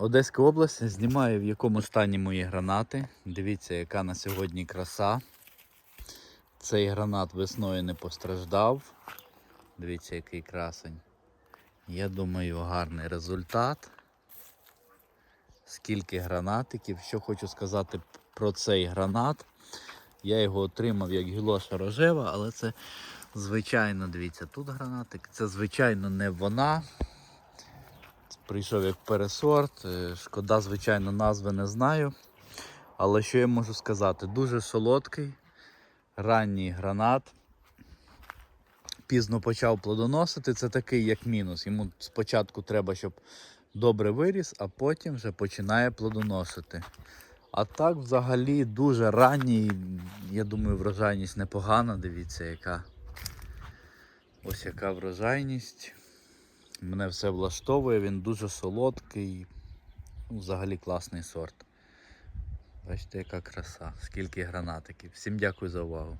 Одеська область. Знімаю в якому стані мої гранати. Дивіться, яка на сьогодні краса. Цей гранат весною не постраждав. Дивіться, який красень. Я думаю, гарний результат. Скільки гранатиків. Що хочу сказати про цей гранат. Я його отримав як гілоша рожева, але це звичайно, дивіться, тут гранатик. Це звичайно не вона. Прийшов як пересорт. Е, Шкода, звичайно, назви не знаю. Але що я можу сказати? Дуже солодкий, ранній гранат. Пізно почав плодоносити. Це такий як мінус. Йому спочатку треба, щоб добре виріс, а потім вже починає плодоносити. А так взагалі дуже ранній. Я думаю, врожайність непогана. Дивіться, яка. Ось яка врожайність. Мене все влаштовує, він дуже солодкий. Ну, взагалі класний сорт. Бачите, яка краса, скільки гранатиків. Всім дякую за увагу.